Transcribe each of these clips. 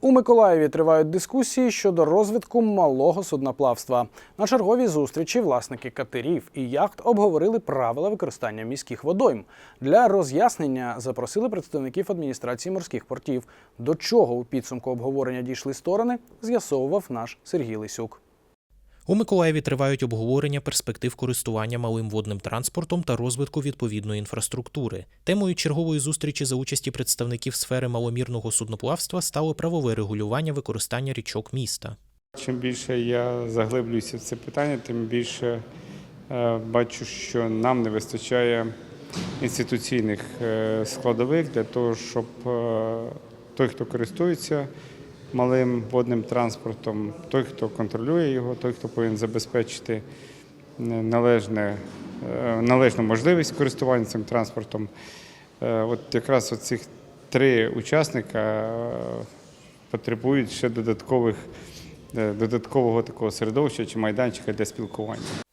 У Миколаєві тривають дискусії щодо розвитку малого судноплавства. На черговій зустрічі власники катерів і яхт обговорили правила використання міських водойм. Для роз'яснення запросили представників адміністрації морських портів. До чого у підсумку обговорення дійшли сторони, з'ясовував наш Сергій Лисюк. У Миколаєві тривають обговорення перспектив користування малим водним транспортом та розвитку відповідної інфраструктури. Темою чергової зустрічі за участі представників сфери маломірного судноплавства стало правове регулювання використання річок міста. Чим більше я заглиблююся в це питання, тим більше е, бачу, що нам не вистачає інституційних е, складових для того, щоб е, той, хто користується малим водним транспортом, той, хто контролює його, той, хто повинен забезпечити е, належне, е, належну можливість користування цим транспортом. Е, От якраз оцих три учасника потребують ще додаткових додаткового такого середовища чи майданчика для спілкування.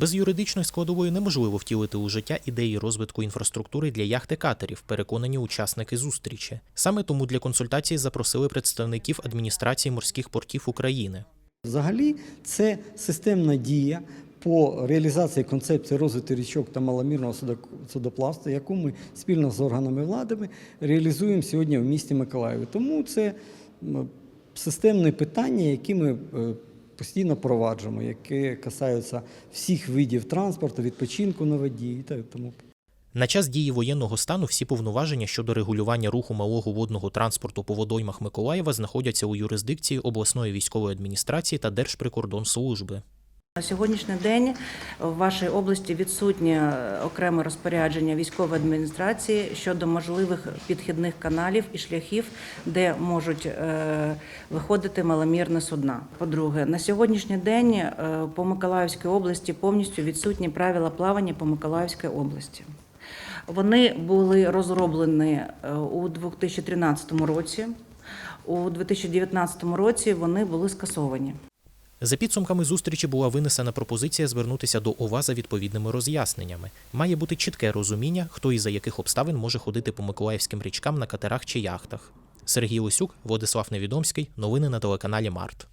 Без юридичної складової неможливо втілити у життя ідеї розвитку інфраструктури для яхти катерів, переконані учасники зустрічі. Саме тому для консультації запросили представників адміністрації морських портів України. Взагалі, це системна дія по реалізації концепції розвитку річок та маломірного судоплавства, яку ми спільно з органами влади реалізуємо сьогодні в місті Миколаєві. Тому це системне питання, які ми е, постійно проваджуємо, яке касаються всіх видів транспорту, відпочинку на воді і так тому. На час дії воєнного стану всі повноваження щодо регулювання руху малого водного транспорту по водоймах Миколаєва знаходяться у юрисдикції обласної військової адміністрації та Держприкордонслужби. На сьогоднішній день в вашій області відсутнє окреме розпорядження військової адміністрації щодо можливих підхідних каналів і шляхів, де можуть е, виходити маломірні судна. По-друге, на сьогоднішній день е, по Миколаївській області повністю відсутні правила плавання по Миколаївській області. Вони були розроблені е, у 2013 році. У 2019 році вони були скасовані. За підсумками зустрічі була винесена пропозиція звернутися до ОВА за відповідними роз'ясненнями. Має бути чітке розуміння, хто і за яких обставин може ходити по миколаївським річкам на катерах чи яхтах. Сергій Лисюк, Владислав Невідомський. Новини на телеканалі Март.